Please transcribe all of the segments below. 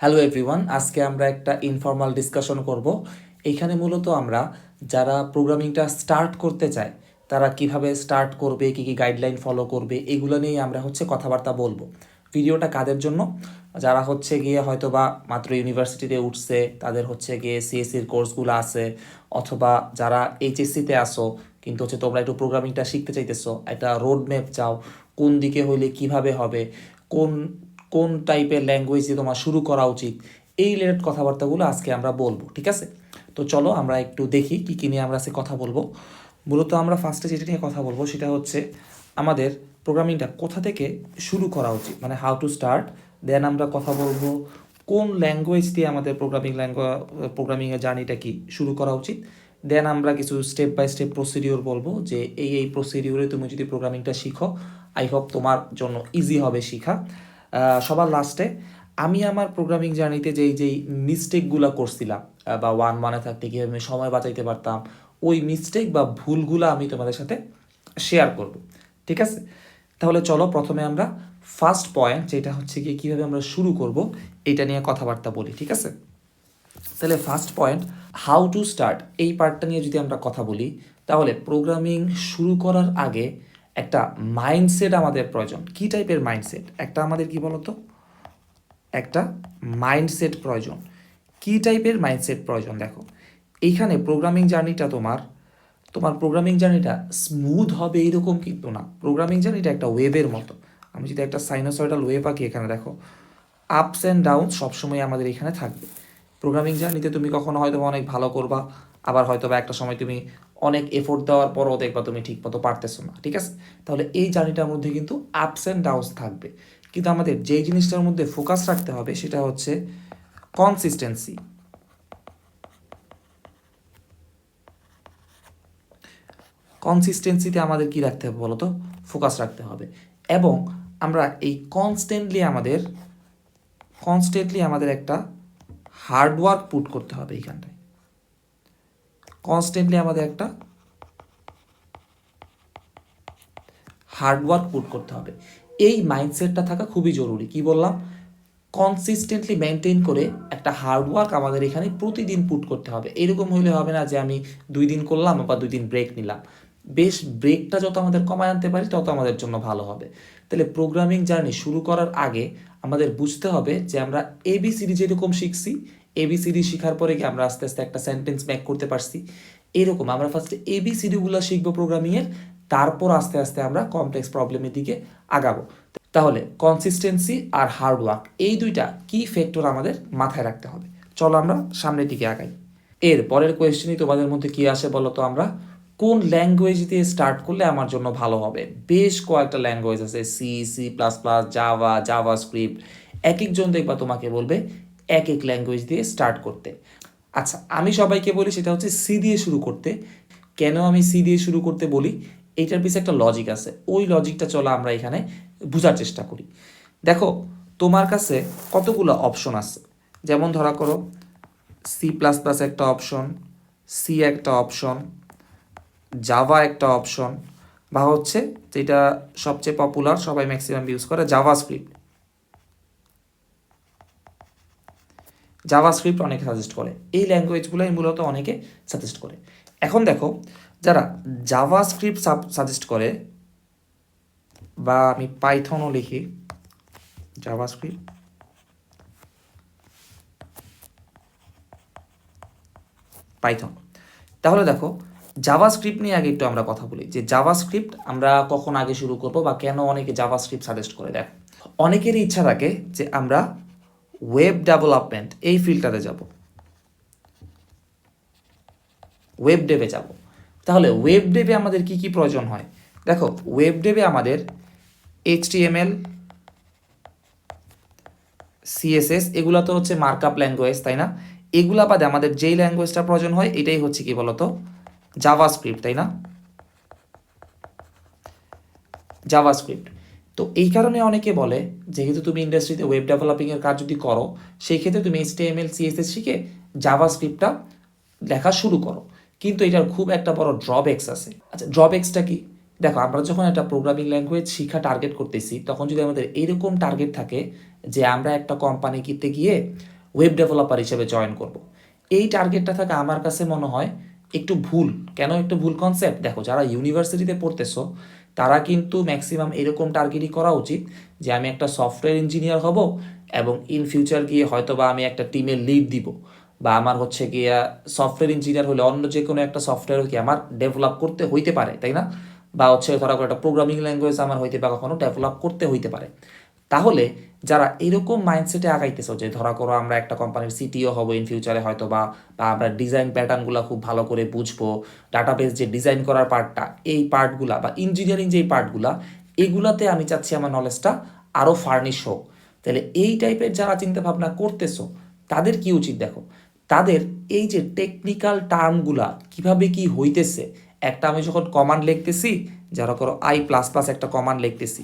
Hello everyone আজকে আমরা একটা ইনফর্মাল ডিসকাশন করব। এইখানে মূলত আমরা যারা প্রোগ্রামিংটা স্টার্ট করতে চায়, তারা কীভাবে স্টার্ট করবে, কী কী গাইডলাইন ফলো করবে, এগুলো নিয়ে আমরা হচ্ছে কথাবার্তা বলব। ভিডিওটা কাদের জন্য? যারা হচ্ছে গিয়ে হয়তো বা মাত্র ইউনিভার্সিটিতে উঠছে, তাদের হচ্ছে গিয়ে সিএসসির কোর্সগুলো আছে, অথবা যারা এইচএসসিতে আসো কিন্তু হচ্ছে তোমরা একটু প্রোগ্রামিংটা শিখতে চাইতেছো, একটা রোড ম্যাপ চাও, কোন দিকে হইলে কীভাবে হবে, কোন কোন টাইপের ল্যাঙ্গুয়েজ দিয়ে তোমার শুরু করা উচিত, এই রিলেটেড কথাবার্তাগুলো আজকে আমরা বলব, ঠিক আছে? তো চলো আমরা একটু দেখি কী কী নিয়ে আমরা আজকে কথা বলব। মূলত আমরা ফার্স্টে যেটা নিয়ে কথা বলব সেটা হচ্ছে আমাদের প্রোগ্রামিংটা কোথা থেকে শুরু করা উচিত মানে হাউ টু স্টার্ট দেন আমরা কথা বলব কোন ল্যাঙ্গুয়েজ দিয়ে আমাদের প্রোগ্রামিং ল্যাঙ্গুয়ে প্রোগ্রামিংয়ের জার্নিটা কি শুরু করা উচিত দেন আমরা কিছু স্টেপ বাই স্টেপ প্রসিডিওর বলব যে এই এই প্রসিডিওরে তুমি যদি প্রোগ্রামিংটা শিখো আই হোপ তোমার জন্য ইজি হবে শিখা। সবার লাস্টে আমি আমার প্রোগ্রামিং জার্নিতে যেই যেই মিস্টেকগুলো করছিলাম বা ওয়ান ওয়ানে থাকতে গিয়ে আমি সময় বাঁচাইতে পারতাম, ওই মিস্টেক বা ভুলগুলো আমি তোমাদের সাথে শেয়ার করব। ঠিক আছে? তাহলে চলো প্রথমে আমরা ফার্স্ট পয়েন্ট যেটা হচ্ছে গিয়ে কীভাবে আমরা শুরু করব, এটা নিয়ে কথাবার্তা বলি, ঠিক আছে? তাহলে first point how to start এই পার্টটা নিয়ে যদি আমরা কথা বলি, তাহলে প্রোগ্রামিং শুরু করার আগে একটা মাইন্ডসেট আমাদের প্রয়োজন। কি টাইপের মাইন্ডসেট একটা আমাদের কি বলতো? একটা মাইন্ডসেট প্রয়োজন। কি টাইপের মাইন্ডসেট প্রয়োজন? দেখো, এইখানে প্রোগ্রামিং জার্নিটা তোমার তোমার প্রোগ্রামিং জার্নিটা স্মুথ হবে এরকম কিন্তু না। প্রোগ্রামিং জার্নিটা একটা ওয়েভের মতো। আমি যদি একটা সাইনোসয়েডাল ওয়েভ আঁকি এখানে, দেখো আপস অ্যান্ড ডাউন সবসময় আমাদের এখানে থাকবে। প্রোগ্রামিং জার্নিতে তুমি কখনো হয়তো অনেক ভালো করবা, আবার হয়তো বা একটা সময় তুমি অনেক এফোর্ট দেওয়ার পরও দেখবা তুমি ঠিক মতো পারতেছো না, ঠিক আছে? তাহলে এই জার্নিটার মধ্যে কিন্তু আপস অ্যান্ড ডাউনস থাকবে। কিন্তু আমাদের যেই জিনিসটার মধ্যে ফোকাস রাখতে হবে সেটা হচ্ছে কনসিস্টেন্সি কনসিস্টেন্সিতে আমাদের কি রাখতে হবে বলতো? ফোকাস রাখতে হবে। এবং আমরা এই কনস্ট্যান্টলি আমাদের কনস্ট্যান্টলি আমাদের একটা হার্ডওয়ার্ক পুট করতে হবে এইখানটায়। কনস্ট্যান্টলি আমাদের একটা হার্ডওয়ার্ক পুট করতে হবে। এই মাইন্ডসেটটা থাকা খুবই জরুরি। কি বললাম? কনসিস্টেন্টলি মেনটেন করে একটা হার্ডওয়ার্ক আমাদের এখানে প্রতিদিন পুট করতে হবে। এরকম হইলে হবে না যে আমি দুই দিন করলাম বা দুই দিন ব্রেক নিলাম। বেশ ব্রেকটা যত আমাদের কমায় আনতে পারি, তত আমাদের জন্য ভালো হবে। তাহলে প্রোগ্রামিং জার্নি শুরু করার আগে আমাদের বুঝতে হবে যে আমরা এবিসিডি যেরকম শিখছি এবিসিডি শেখার পরে কি আমরা আস্তে আস্তে একটা সেন্টেন্স মেক করতে পারছি। এরকম আমরা ফার্স্টে এবিসিডিগুলো শিখব প্রোগ্রামিংয়ের তারপর আস্তে আস্তে আমরা কমপ্লেক্স প্রবলেমের দিকে আগাবো। তাহলে কনসিস্টেন্সি আর হার্ডওয়ার্ক এই দুইটা কি ফ্যাক্টর আমাদের মাথায় রাখতে হবে? চলো আমরা সামনের দিকে আগাই। এর পরের কোয়েশ্চেনই তোমাদের মধ্যে কি আসে বলো তো আমরা? কোন ল্যাঙ্গুয়েজ দিয়ে স্টার্ট করলে আমার জন্য ভালো হবে? বেশ কয়েকটা ল্যাঙ্গুয়েজ আছে C C plus plus Java JavaScript এক একজন দেখবা তোমাকে বলবে এক এক ল্যাঙ্গুয়েজ দিয়ে স্টার্ট করতে। আচ্ছা আমি সবাইকে বলি সেটা হচ্ছে সি দিয়ে শুরু করতে। কেন আমি সি দিয়ে শুরু করতে বলি? এইটার পিছনে একটা লজিক আছে। ওই লজিকটা চলো আমরা এখানে বোঝার চেষ্টা করি। দেখো, তোমার কাছে কতগুলো অপশন আছে? যেমন ধরা করো সি প্লাস প্লাস একটা অপশন সি একটা অপশন জাভা একটা অপশন বা হচ্ছে যেটা সবচেয়ে পপুলার সবাই ম্যাক্সিমাম ইউজ করে জাভা স্ক্রিপ্ট জাভা স্ক্রিপ্ট অনেকে সাজেস্ট করে। এই ল্যাঙ্গুয়েজগুলোই মূলত অনেকে সাজেস্ট করে। এখন দেখো, যারা জাভা স্ক্রিপ্ট সাজেস্ট করে, বা আমি পাইথনও লিখি জাভা স্ক্রিপ্ট পাইথন তাহলে দেখো জাভা স্ক্রিপ্ট নিয়ে আগে একটু আমরা কথা বলি, যে জাভা স্ক্রিপ্ট আমরা কখন আগে শুরু করব বা কেন অনেকে জাভা স্ক্রিপ্ট সাজেস্ট করে, দেখ। অনেকেরই ইচ্ছা থাকে যে আমরা ওয়েব ডেভেলপমেন্ট, এই ফিল্ডটাতে যাব। ওয়েব ডেভে যাব। তাহলে ওয়েব ডেভে আমাদের কি কি প্রয়োজন হয়? দেখো, ওয়েব ডেভে আমাদের এইচটিএমএল, সিএসএস, এগুলো তো হচ্ছে মার্কআপ ল্যাঙ্গুয়েজ তাই না? এগুলা বাদে আমাদের যেই ল্যাঙ্গুয়েজটা প্রয়োজন হয়, এটাই হচ্ছে কি বলতো? জাভা স্ক্রিপ্ট তাই না? জাভা স্ক্রিপ্ট তো এই কারণে অনেকে বলে, যেহেতু তুমি ইন্ডাস্ট্রিতে ওয়েব ডেভেলপিংয়ের কাজ যদি করো, সেই ক্ষেত্রে তুমি এইচটিএমএল সিএসএস শিখে জাভা স্ক্রিপ্টটা লেখা শুরু করো। কিন্তু এটার খুব একটা বড় ড্রব্যাক্স আছে। আচ্ছা ড্রব্যাক্সটা কি? দেখো, আমরা যখন একটা প্রোগ্রামিং ল্যাঙ্গুয়েজ শিক্ষা টার্গেট করতেছি, তখন যদি আমাদের এরকম টার্গেট থাকে যে আমরা একটা কোম্পানি কিনতে গিয়ে ওয়েব ডেভেলপার হিসেবে জয়েন করব। এই টার্গেটটা থাকে আমার কাছে মনে হয় একটু ভুল। কেন একটু ভুল কনসেপ্ট দেখো, যারা ইউনিভার্সিটিতে পড়তেছো তারা কিন্তু ম্যাক্সিমাম এরকম টার্গেটই করা উচিত যে আমি একটা সফটওয়্যার ইঞ্জিনিয়ার হব এবং ইন ফিউচার গিয়ে হয়তো বা আমি একটা টিমের লিড দিব বা আমার হচ্ছে গিয়ে সফটওয়্যার ইঞ্জিনিয়ার হলে অন্য যে কোনো একটা সফটওয়্যার কি আমার ডেভেলপ করতে হইতে পারে, তাই না? বা হচ্ছে ধরা একটা প্রোগ্রামিং ল্যাঙ্গুয়েজ আমার হইতে বা কখনো ডেভেলপ করতে হইতে পারে। তাহলে যারা এরকম মাইন্ডসেটে আগাইতেছো যে, ধরা করো আমরা একটা কোম্পানির সিটিও হব ইন ফিউচারে হয়তো বা বা আমরা ডিজাইন প্যাটার্নগুলো খুব ভালো করে বুঝব ডাটাবেস যে ডিজাইন করার পার্টটা এই পার্টগুলা বা ইঞ্জিনিয়ারিং যে পার্টগুলা এগুলাতে আমি চাচ্ছি আমার নলেজটা আরও ফার্নিশ হোক। তাহলে এই টাইপের যারা চিন্তা ভাবনা করতেছো, তাদের কি উচিত দেখো? তাদের এই যে টেকনিক্যাল টার্মগুলা কীভাবে কি হইতেছে, একটা আমি যখন কমান্ড লিখতেছি যারা করো আই প্লাস প্লাস একটা কমান্ড লিখতেছি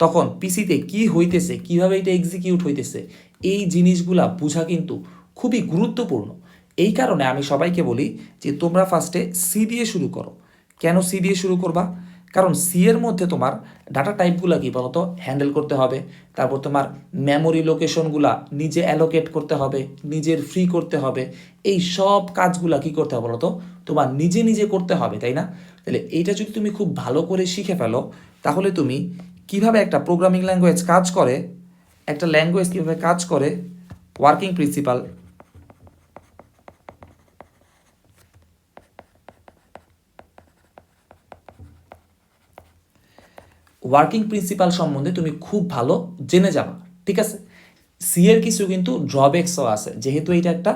তখন পিসিতে কি হইতেছে, কীভাবে এটা এক্সিকিউট হইতেছে, এই জিনিসগুলা বোঝা কিন্তু খুবই গুরুত্বপূর্ণ। এই কারণে আমি সবাইকে বলি যে তোমরা ফার্স্টে সি দিয়ে শুরু করো। কেন সি দিয়ে শুরু করবা? কারণ সি এর মধ্যে তোমার ডাটা টাইপগুলো কি বলতো? হ্যান্ডেল করতে হবে, তারপর তোমার মেমোরি লোকেশনগুলা নিজে অ্যালোকেট করতে হবে, নিজের ফ্রি করতে হবে। এই সব কাজগুলা কি করতে হবে বলতো? তোমার নিজে নিজে করতে হবে, তাই না? তাহলে এইটা যদি তুমি খুব ভালো করে শিখে ফেলো, তাহলে তুমি কীভাবে একটা প্রোগ্রামিং ল্যাঙ্গুয়েজ কাজ করে, একটা ল্যাঙ্গুয়েজ কীভাবে কাজ করে ওয়ার্কিং প্রিন্সিপাল ওয়ার্কিং প্রিন্সিপাল সম্বন্ধে তুমি খুব ভালো জেনে যাবা, ঠিক আছে? সি এর কিছু কিন্তু ড্রব্যাক্সও আছে, যেহেতু এটা একটা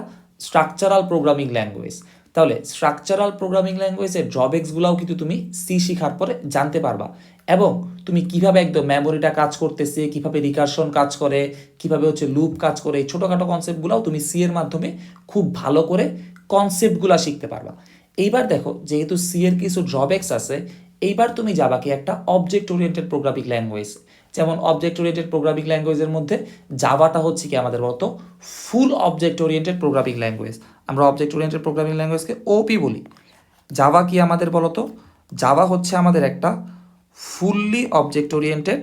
স্ট্রাকচারাল প্রোগ্রামিং ল্যাঙ্গুয়েজ তাহলে স্ট্রাকচারাল প্রোগ্রামিং ল্যাঙ্গুয়েজের ড্রব্যাক্সগুলোও কিন্তু তুমি সি শিখার পরে জানতে পারবা। এবং তুমি কীভাবে একদম মেমোরিটা কাজ করতেছে, কীভাবে রিকার্শন কাজ করে, কীভাবে হচ্ছে লুপ কাজ করে, এই ছোটোখাটো কনসেপ্টগুলোও তুমি সি এর মাধ্যমে খুব ভালো করে কনসেপ্টগুলো শিখতে পারবা। এইবার দেখো, যেহেতু সি এর কিছু ড্রব্যাক্স আছে, এইবার তুমি যাবা কি একটা অবজেক্ট ওরিয়েন্টেড প্রোগ্রামিং ল্যাঙ্গুয়েজ যেমন অবজেক্ট ওরিয়েন্টেড প্রোগ্রামিং ল্যাঙ্গুয়েজের মধ্যে জাভাটা হচ্ছে কি আমাদের বলতো full object oriented programming language আমরা অবজেক্ট ওরিয়েন্টেড প্রোগ্রামিং ল্যাঙ্গুয়েজকে ওপি বলি। জাভা কি আমাদের বলতো? জাভা হচ্ছে আমাদের একটা fully object oriented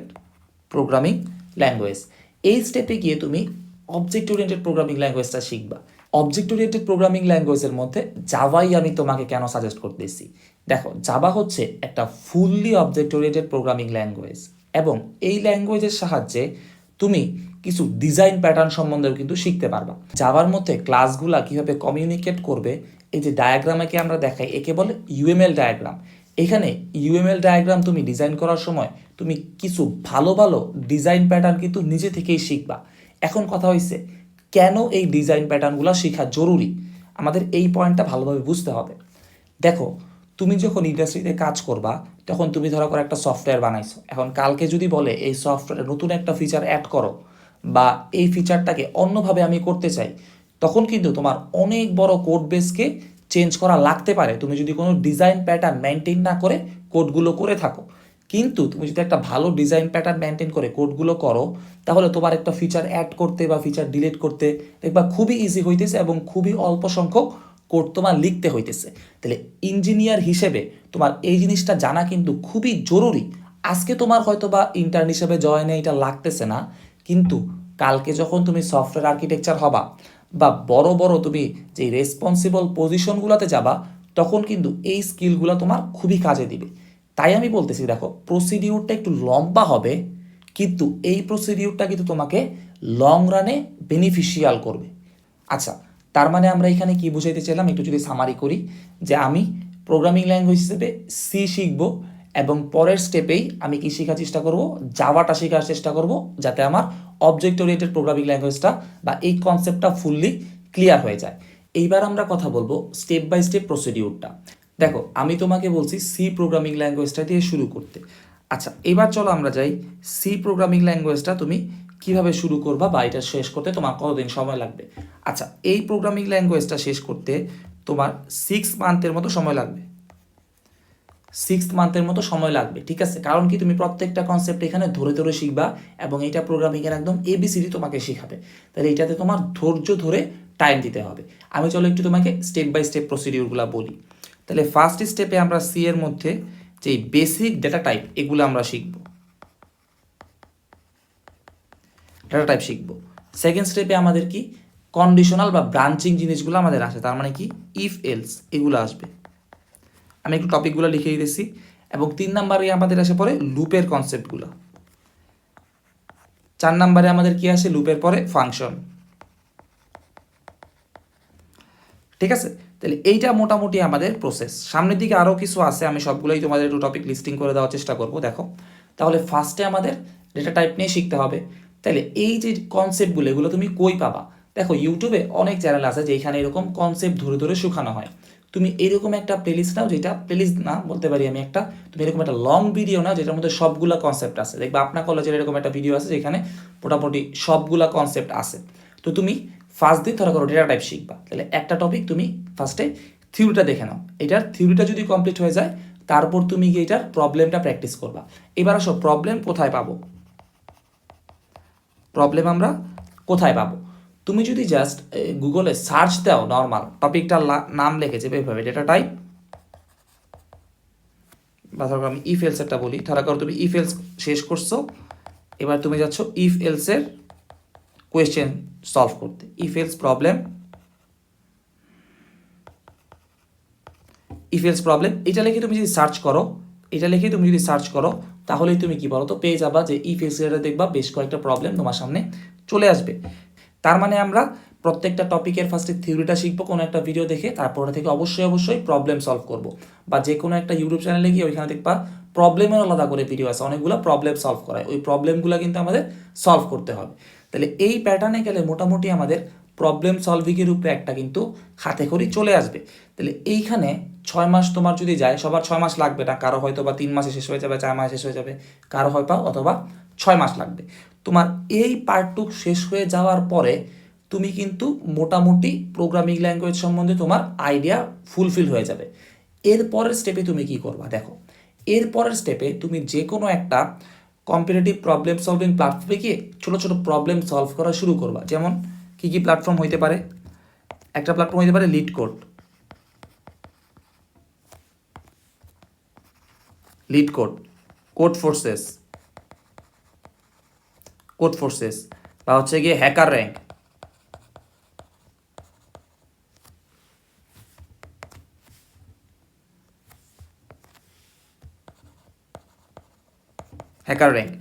programming language এই স্টেপে গিয়ে তুমি অবজেক্ট ওরিয়েন্টেড প্রোগ্রামিং ল্যাঙ্গুয়েজটা শিখবা। অবজেক্ট ওরিয়েন্টেড প্রোগ্রামিং ল্যাঙ্গুয়েজের মধ্যে জাভাই আমি তোমাকে কেন সাজেস্ট করতেছি? দেখো জাভা হচ্ছে একটা fully object oriented programming language এবং এই ল্যাঙ্গুয়েজের সাহায্যে তুমি কিছু ডিজাইন প্যাটার্ন সম্বন্ধেও কিন্তু শিখতে পারবা। জাভার মধ্যে ক্লাসগুলা কীভাবে কমিউনিকেট করবে, এই যে ডায়াগ্রামে আমরা দেখাই, একে বলে ইউএমএল ডায়াগ্রাম এখানে ইউএমএল ডায়াগ্রাম তুমি ডিজাইন করার সময় তুমি কিছু ভালো ভালো ডিজাইন প্যাটার্ন কিন্তু নিজে থেকেই শিখবা। এখন কথা হয়েছে কেন এই ডিজাইন প্যাটার্নগুলো শেখা জরুরি? আমাদের এই পয়েন্টটা ভালোভাবে বুঝতে হবে। দেখো, তুমি যখন ইন্ডাস্ট্রিতে কাজ করবা, তখন তুমি ধরো করে একটা সফটওয়্যার বানাইছো। এখন কালকে যদি বলে এই সফটওয়্যারে নতুন একটা ফিচার অ্যাড করো বা এই ফিচারটাকে অন্যভাবে আমি করতে চাই, তখন কিন্তু তোমার অনেক বড় কোড বেসকে চেঞ্জ করা লাগতে পারে, তুমি যদি কোনো ডিজাইন প্যাটার্ন মেনটেন না করে কোডগুলো করে থাকো। কিন্তু তুমি যদি একটা ভালো ডিজাইন প্যাটার্ন মেনটেন করে কোডগুলো করো, তাহলে তোমার একটা ফিচার অ্যাড করতে বা ফিচার ডিলিট করতে দেখবা খুবই ইজি হইতেছে এবং খুবই অল্প সংখ্যক কোড তোমার লিখতে হইতেছে। তাহলে ইঞ্জিনিয়ার হিসেবে তোমার এই জিনিসটা জানা কিন্তু খুবই জরুরি। আজকে তোমার হয়তো বা ইন্টার্ন হিসেবে জয়েনে এটা লাগতেছে না, কিন্তু কালকে যখন তুমি সফটওয়্যার আর্কিটেকচার হবা বা বড় বড় তুমি যে রেসপন্সিবল পজিশনগুলোতে যাবা, তখন কিন্তু এই স্কিলগুলো তোমার খুবই কাজে দিবে। তাই আমি বলতেছি, দেখো প্রসিডিউরটা একটু লম্বা হবে, কিন্তু এই প্রসিডিউরটা কিন্তু তোমাকে লং রানে বেনিফিশিয়াল করবে। আচ্ছা তার মানে আমরা এখানে কি বুঝাইতে চাইলাম? একটু যদি সামারি করি, যে আমি প্রোগ্রামিং ল্যাঙ্গুয়েজ হিসেবে সি শিখব এবং পরের স্টেপেই আমি কি শেখার চেষ্টা করব? জাভাটা শেখার চেষ্টা করব যাতে আমার অবজেক্ট ওরিয়েন্টেড প্রোগ্রামিং ল্যাঙ্গুয়েজটা বা এই কনসেপ্টটা ফুললি ক্লিয়ার হয়ে যায়। এইবার আমরা কথা বলব স্টেপ বাই স্টেপ প্রসিডিউরটা দেখো, আমি তোমাকে বলছি সি প্রোগ্রামিং ল্যাঙ্গুয়েজটা দিয়ে শুরু করতে। আচ্ছা এবার চলো আমরা যাই সি প্রোগ্রামিং ল্যাঙ্গুয়েজটা তুমি কীভাবে শুরু করবা বা এটা শেষ করতে তোমার কতদিন সময় লাগবে। আচ্ছা এই প্রোগ্রামিং ল্যাঙ্গুয়েজটা শেষ করতে তোমার সিক্স মান্থের মতো সময় লাগবে। সিক্স মান্থের মতো সময় লাগবে, ঠিক আছে? কারণ কি, তুমি প্রত্যেকটা কনসেপ্ট এখানে ধরে ধরে শিখবা এবং এটা প্রোগ্রামিংয়ের একদম এবিসিডি তোমাকে শিখাবে। তাহলে এটাতে তোমার ধৈর্য ধরে টাইম দিতে হবে। আমি চলো একটু তোমাকে স্টেপ বাই স্টেপ প্রসিডিউরগুলো বলি। তাহলে ফার্স্ট স্টেপে আমরা সি এর মধ্যে যে বেসিক ডেটা টাইপ এগুলো আমরা শিখব। ডেটা টাইপ শিখব। সেকেন্ড স্টেপে আমাদের কি? কন্ডিশনাল বা ব্রাঞ্চিং জিনিসগুলো আমাদের আসে, তার মানে কি? ইফ এলস এগুলো আসবে। আমি একটু টপিকগুলো লিখে দিতেছি। এবং তিন নাম্বারে আমাদের আসে পরে লুপের কনসেপ্টগুলো চার নাম্বারে আমাদের কি আসে? লুপের পরে ফাংশন ঠিক আছে? তাহলে এইটা মোটামুটি আমাদের প্রসেস সামনের দিকে আরও কিছু আছে, আমি সবগুলোই তোমাদের একটু টপিক লিস্টিং করে দেওয়ার চেষ্টা করব, দেখো। তাহলে ফার্স্টে আমাদের ডেটা টাইপ নিয়ে শিখতে হবে। তাহলে এই যে কনসেপ্টগুলো এগুলো তুমি কই পাবা? দেখো ইউটিউবে অনেক চ্যানেল আছে যেখানে এরকম কনসেপ্ট ধরে ধরে শুকানো হয়। তুমি এরকম একটা প্লেলিস্ট নাও যেটা প্লেলিস্ট না বলতে পারি আমি একটা, তুমি এরকম একটা লং ভিডিও না যেটার মধ্যে সবগুলা কনসেপ্ট আছে। দেখবা আপনার কলেজের এরকম একটা ভিডিও আছে যেখানে মোটামুটি সবগুলা কনসেপ্ট আছে। তো তুমি ফার্স্ট দিন ধরা করো ডেটা টাইপ শিখবা, তাহলে একটা টপিক তুমি ফার্স্টে থিওরিটা দেখে নাও। এটার থিওরিটা যদি কমপ্লিট হয়ে যায়, তারপর তুমি গিয়ে এটার প্রবলেমটা প্র্যাকটিস করবা। এবার আসো প্রবলেম কোথায় পাবো? প্রবলেম আমরা কোথায় পাবো? তুমি যদি জাস্ট গুগলে সার্চ দাও নর্মাল টপিকটার নাম লিখেছে এইভাবে ডেটা টাইপ বা ধরো আমি ইফ এলসেরটা বলি, ধরা করো তুমি ইফ এলস শেষ করছ, এবার তুমি যাচ্ছ ইফ এলসের কোয়েশ্চেন সলভ করতে। If else problem if else problem এটা লিখে তুমি যদি সার্চ করো, এটা লিখে তুমি যদি সার্চ করো, তাহলেই তুমি কি বলো তো পেয়ে যাবা যে ইফ এলস দেখবা, বেশ কয়েকটা প্রবলেম তোমার সামনে চলে আসবে। তার মানে আমরা প্রত্যেকটা টপিকের ফার্স্টে থিওরিটা শিখব, কোনো একটা ভিডিও দেখে, তারপরে থেকে অবশ্যই অবশ্যই প্রবলেম সলভ করব। বা যে কোনো একটা ইউটিউব চ্যানেলে গিয়ে ওইখানে দেখবা প্রবলেমের আলাদা করে ভিডিও আছে, অনেকগুলো প্রবলেম সলভ করায় ওই প্রবলেমগুলো কিন্তু আমাদের সলভ করতে হবে। তাহলে এই প্যাটার্নে গেলে মোটামুটি আমাদের প্রবলেম সলভিংয়ের উপরে একটা কিন্তু হাতে খড়ি চলে আসবে। তাহলে এইখানে ছয় মাস তোমার যদি যায়, সবার ছয় মাস লাগবে না। কারও হয়তো বা তিন মাসে শেষ হয়ে যাবে, চার মাসে শেষ হয়ে যাবে। কারও হয় হয়তো অথবা ছয় মাস লাগবে। তোমার এই পার্টটুক শেষ হয়ে যাওয়ার পরে তুমি কিন্তু মোটামুটি প্রোগ্রামিং ল্যাঙ্গুয়েজ সম্বন্ধে তোমার আইডিয়া ফুলফিল হয়ে যাবে। এরপরের স্টেপে তুমি কি করবা দেখো এরপরের স্টেপে তুমি যে কোনো একটা কম্পিটিটিভ প্রবলেম সলভিং প্ল্যাটফর্মে গিয়ে ছোটো ছোটো প্রবলেম সলভ করা শুরু করবা। যেমন কী কী প্ল্যাটফর্ম হইতে পারে? একটা প্ল্যাটফর্ম হইতে পারে LeetCode LeetCode Codeforces Codeforces, বা হচ্ছে গিয়ে হ্যাকার র্যাঙ্ক। Hacker rank.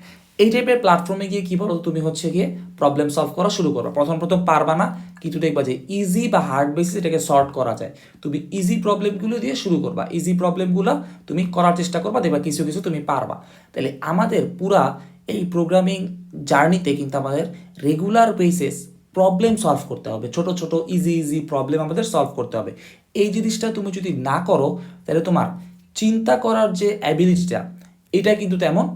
এই টাইপের প্ল্যাটফর্মে গিয়ে কী বলো তুমি হচ্ছে গিয়ে প্রবলেম সলভ করা শুরু করো। প্রথম প্রথম পারবা না, কিন্তু দেখবা যে ইজি বা হার্ড বেসিস এটাকে সর্ট করা যায়। তুমি ইজি প্রবলেমগুলো দিয়ে শুরু করবা। ইজি প্রবলেমগুলো তুমি করার চেষ্টা করবা, দেখবা কিছু কিছু তুমি পারবা। তাহলে আমাদের পুরা এই প্রোগ্রামিং জার্নিতে কিন্তু আমাদের রেগুলার বেসিস প্রবলেম সলভ করতে হবে। ছোট ছোট ইজি ইজি প্রবলেম আমাদের সলভ করতে হবে। এই জিনিসটা তুমি যদি না করো, তাহলে তোমার চিন্তা করার যে অ্যাবিলিটিটা এটা কিন্তু তেমন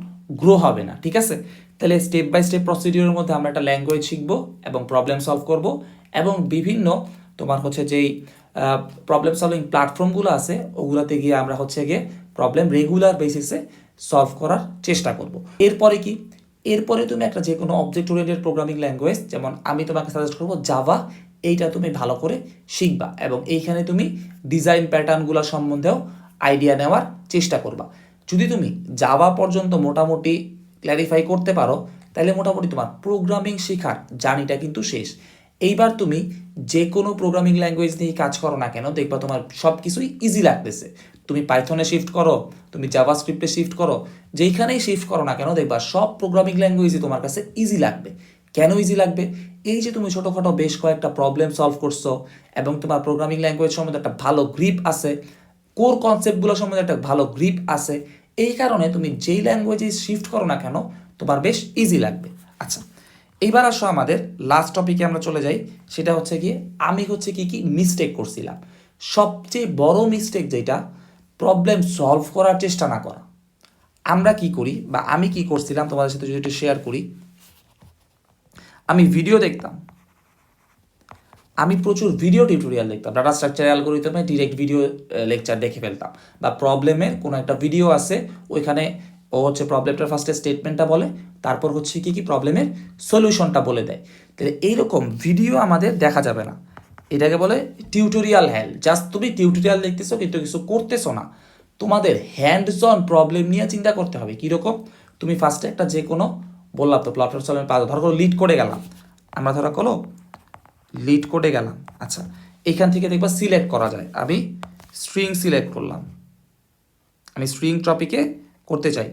গ্রো হবে না, ঠিক আছে? তাহলে স্টেপ বাই স্টেপ প্রসিডিওরের মধ্যে আমরা একটা ল্যাঙ্গুয়েজ শিখব এবং প্রবলেম সলভ করব এবং বিভিন্ন তোমার হচ্ছে যেই প্রবলেম সলভিং প্ল্যাটফর্মগুলো আছে, ওগুলোতে গিয়ে আমরা হচ্ছে গিয়ে প্রবলেম রেগুলার বেসিসে সলভ করার চেষ্টা করব। এরপরে কি? এরপরে তুমি একটা যে কোনো অবজেক্ট ওরিয়েন্টেড প্রোগ্রামিং ল্যাঙ্গুয়েজ যেমন আমি তোমাকে সাজেস্ট করব জাভা এইটা তুমি ভালো করে শিখবা এবং এইখানে তুমি ডিজাইন প্যাটার্নগুলো সম্বন্ধেও আইডিয়া নেওয়ার চেষ্টা করবা। যদি তুমি জাভা পর্যন্ত মোটামুটি ক্ল্যারিফাই করতে পারো, তাহলে মোটামুটি তোমার প্রোগ্রামিং শেখার জার্নিটা কিন্তু শেষ। এইবার তুমি যে কোনো প্রোগ্রামিং ল্যাঙ্গুয়েজ নিয়ে কাজ করো না কেন, দেখবা তোমার সব কিছুই ইজি লাগতেছে। তুমি পাইথনে শিফট করো, তুমি জাভা স্ক্রিপ্টে শিফট করো, যেইখানেই শিফট করো না কেন, দেখবা সব প্রোগ্রামিং ল্যাঙ্গুয়েজই তোমার কাছে ইজি লাগবে। কেন ইজি লাগবে? এই যে তুমি ছোটোখাটো বেশ কয়েকটা প্রবলেম সলভ করছ এবং তোমার প্রোগ্রামিং ল্যাঙ্গুয়েজ সম্বন্ধে একটা ভালো গ্রিপ আছে কোর কনসেপ্টগুলো সম্বন্ধে একটা ভালো গ্রিপ আছে, এই কারণে তুমি যেই ল্যাঙ্গুয়েজে শিফট করো না কেন, তোমার বেশ ইজি লাগবে। আচ্ছা এইবার আসো আমাদের লাস্ট টপিকে আমরা চলে যাই, সেটা হচ্ছে গিয়ে আমি হচ্ছে কি কি মিস্টেক করছিলাম। সবচেয়ে বড় মিস্টেক যেটা প্রবলেম সলভ করার চেষ্টা না করা। আমরা কি করি বা আমি কি করছিলাম, তোমাদের সাথে যদি একটু শেয়ার করি। আমি ভিডিও দেখতাম। আমি প্রচুর ভিডিও টিউটোরিয়াল দেখতাম ডাটা স্ট্রাকচার অ্যালগোরিদমে ডিরেক্ট ভিডিও লেকচার দেখে ফেলতাম। বা প্রবলেমের কোনো একটা ভিডিও আছে, ওইখানে ও হচ্ছে প্রবলেমটার ফার্স্টে স্টেটমেন্টটা বলে, তারপর হচ্ছে কি কি প্রবলেমের সলিউশনটা বলে দেয়। তাহলে এইরকম ভিডিও আমাদের দেখা যাবে না। এটাকে বলে টিউটোরিয়াল হেল জাস্ট তুমি টিউটোরিয়াল দেখতেছো, কিন্তু কিছু করতেছো না। তোমাদের হ্যান্ডস অন প্রবলেম নিয়ে চিন্তা করতে হবে। কীরকম? তুমি ফার্স্টে একটা যে কোনো বললাম তো প্লট সলভের পাঁচ ধর করো লিড করে গেলাম। আমরা ধরো করো লিড করে গেলাম। আচ্ছা এখান থেকে দেখবা সিলেক্ট করা যায়। আমি স্ট্রিং সিলেক্ট করলাম। আমি স্ট্রিং টপিকে করতে চাই।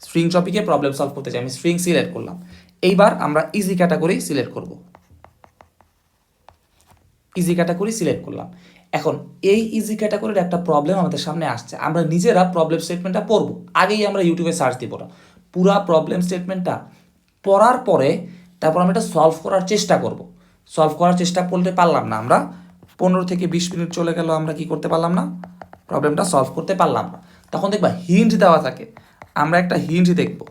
স্ট্রিং টপিকে প্রবলেম সলভ করতে চাই। আমি স্ট্রিং সিলেক্ট করলাম। এইবার আমরা ইজি ক্যাটাগরি সিলেক্ট করব। ইজি ক্যাটাগরি সিলেক্ট করলাম। এখন এই ইজি ক্যাটাগরির একটা প্রবলেম আমাদের সামনে আসছে। আমরা নিজেরা প্রবলেম স্টেটমেন্টটা পড়ব। আগেই আমরা ইউটিউবে সার্চ দিব না। পুরা প্রবলেম স্টেটমেন্টটা পড়ার পরে তারপর আমরা এটা সলভ করার চেষ্টা করব। সলভ করার চেষ্টা করতে পারলাম না আমরা। পনেরো থেকে বিশ মিনিট চলে গেল, আমরা কি করতে পারলাম না? প্রবলেমটা সলভ করতে পারলাম না। তখন দেখবা হিন্ট দেওয়া থাকে। আমরা একটা হিন্ট দেখব।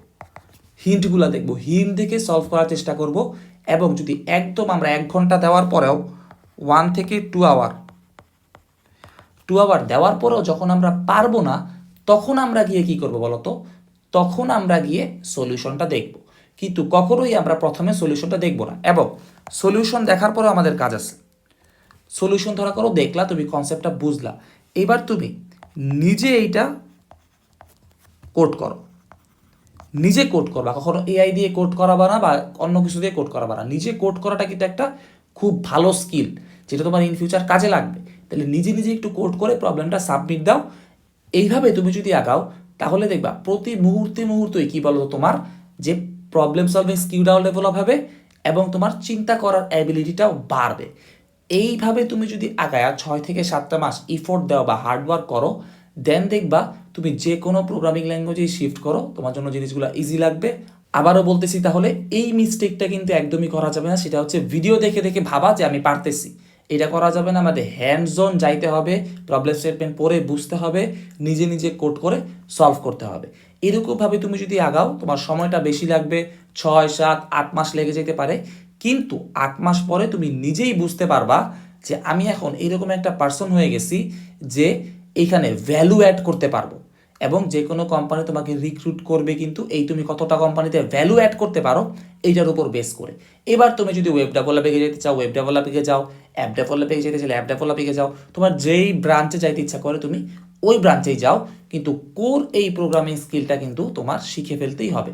হিন্টগুলো দেখব। হিন্ট দেখে সলভ করার চেষ্টা করব এবং যদি একদম আমরা এক ঘণ্টা দেওয়ার পরেও ওয়ান থেকে টু আওয়ার টু আওয়ার দেওয়ার পরেও যখন আমরা পারব না, তখন আমরা গিয়ে কি করব বলতো? তখন আমরা গিয়ে সলিউশনটা দেখব। কিন্তু কখনোই আমরা প্রথমে সলিউশনটা দেখব না এবং সলিউশন দেখার পরেও আমাদের কাজ আছে। সলিউশন ধরা করো, দেখলা তুমি কনসেপ্টটা বুঝলা। এবার তুমি নিজে এইটা কোড করো। নিজে কোড করবা, কখনো এআই দিয়ে কোড করাবা না বা অন্য কিছু দিয়ে কোড করাবা না। নিজে কোড করাটা কিন্তু একটা খুব ভালো স্কিল যেটা তোমার ইন ফিউচার কাজে লাগবে। তাহলে নিজে নিজে একটু কোড করে প্রবলেমটা সাবমিট দাও। এইভাবে তুমি যদি আগাও, তাহলে দেখবা প্রতি মুহূর্তে মুহূর্তেই কি বলো তোমার? যে প্রবলেম সলভিং স্কিলটাও ডেভেলপ হবে এবং তোমার চিন্তা করার অ্যাবিলিটিটাও বাড়বে। এইভাবে তুমি যদি আগায়া ছয় থেকে সাতটা মাস ইফোর্ট দাও বা হার্ডওয়ার্ক করো দেন দেখবা তুমি যে কোনো প্রোগ্রামিং ল্যাঙ্গুয়েজেই শিফট করো, তোমার জন্য জিনিসগুলো ইজি লাগবে। আবারও বলতেছি তাহলে, এই মিস্টেকটা কিন্তু একদমই করা যাবে না। সেটা হচ্ছে ভিডিও দেখে দেখে ভাবা যে আমি পারতেছি। এটা করা যাবে না, আমাদের হ্যান্ড জোন যাইতে হবে প্রবলেম স্টেটমেন্ট পড়ে বুঝতে হবে, নিজে নিজে কোড করে সলভ করতে হবে। এরকমভাবে তুমি যদি আগাও, তোমার সময়টা বেশি লাগবে, ছয়, সাত, আট মাস লেগে যেতে পারে। কিন্তু আট মাস পরে তুমি নিজেই বুঝতে পারবা যে আমি এখন এরকম একটা পার্সন হয়ে গেছি যে এখানে ভ্যালু অ্যাড করতে পারব। এবং যে কোনো কোম্পানি তোমাকে রিক্রুট করবে কিন্তু এই তুমি কতটা কোম্পানিতে ভ্যালু অ্যাড করতে পারো, এইটার উপর বেস করে। এবার তুমি যদি ওয়েব ডেভেলপিংয়ে যেতে চাও ওয়েব ডেভেলপিংয়ে যাও অ্যাপ ডেভেলপিংয়ে যেতে চাইলে অ্যাপ ডেভেলপিংয়ে যাও, তোমার যেই ব্রাঞ্চে যাইতে ইচ্ছা করে তুমি ওই ব্রাঞ্চেই যাও, কিন্তু কোর এই প্রোগ্রামিং স্কিলটা কিন্তু তোমার শিখে ফেলতেই হবে।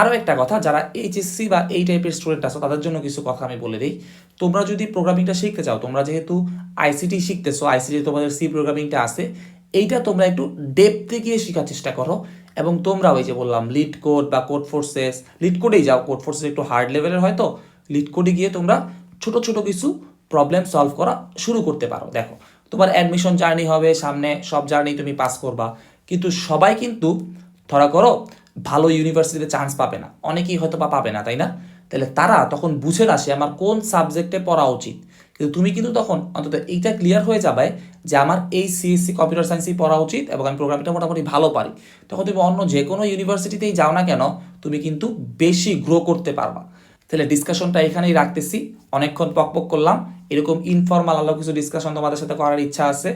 আরও একটা কথা, যারা এইচএসসি বা এই টাইপের স্টুডেন্ট আছো, তাদের জন্য কিছু কথা আমি বলে দিই। তোমরা যদি প্রোগ্রামিংটা শিখতে চাও, তোমরা যেহেতু আইসিটি শিখতেছো আইসিটি তোমাদের সি প্রোগ্রামিংটা আছে এইটা তোমরা একটু ডেপতে গিয়ে শেখার চেষ্টা করো। এবং তোমরা ওই যে বললাম লিড কোড বা কোড ফোর্সেস লিড কোডেই যাও কোড ফোর্সেস একটু হার্ড লেভেলের হয়তো লিড কোডে গিয়ে তোমরা ছোট ছোট কিছু প্রবলেম সলভ করা শুরু করতে পারো। দেখো, তোমার অ্যাডমিশন জার্নি হবে, সামনে সব জার্নি তুমি পাস করবা। কিন্তু সবাই কিন্তু, ধরা করো, ভালো ইউনিভার্সিটিতে চান্স পাবে না। অনেকেই হয়তো বা পাবে না, তাই না? তাহলে তারা তখন বুঝে আসে আমার কোন সাবজেক্টে পড়া উচিত। কিন্তু তুমি কিন্তু তখন অন্তত এইটা ক্লিয়ার হয়ে যাবে যে আমার এই সিএসসি কম্পিউটার সায়েন্সই পড়া উচিত এবং আমি প্রোগ্রামটা মোটামুটি ভালো পারি। তখন তুমি অন্য যে কোনো ইউনিভার্সিটিতেই যাও না কেন, তুমি কিন্তু বেশি গ্রো করতে পারবা। তাহলে ডিসকাশনটা এখানেই রাখতেছি। অনেকক্ষণ পকপক করলাম। এরকম ইনফর্মাল আলো কিছু ডিসকাশন তোমাদের সাথে করার ইচ্ছা আছে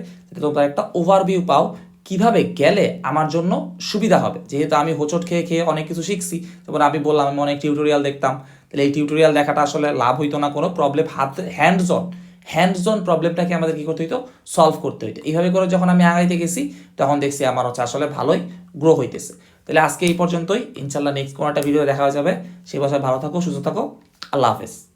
তোমরা একটা ওভারভিউ পাও কীভাবে গেলে আমার জন্য সুবিধা হবে। যেহেতু আমি হোঁচট খেয়ে খেয়ে অনেক কিছু শিখছি, যেমন আমি বললাম, আমি অনেক টিউটোরিয়াল দেখতাম। তাহলে এই টিউটোরিয়াল দেখাটা আসলে লাভ হইতো না কোনো প্রবলেম হাত হ্যান্ড অন হ্যান্ডস অন প্রবলেমটাকে আমাদের কী করতে হইতো? সলভ করতে হইতো। এইভাবে করে যখন আমি আগাইতে গেছি, তখন দেখছি আমার হচ্ছে আসলে ভালোই গ্রো হইতেছে। তাহলে আজকে এই পর্যন্তই। ইনশাল্লাহ নেক্সট কোনো একটা ভিডিও দেখা যাবে। সেই বছর ভালো থাকো, সুস্থ থাকো। আল্লাহ হাফেজ।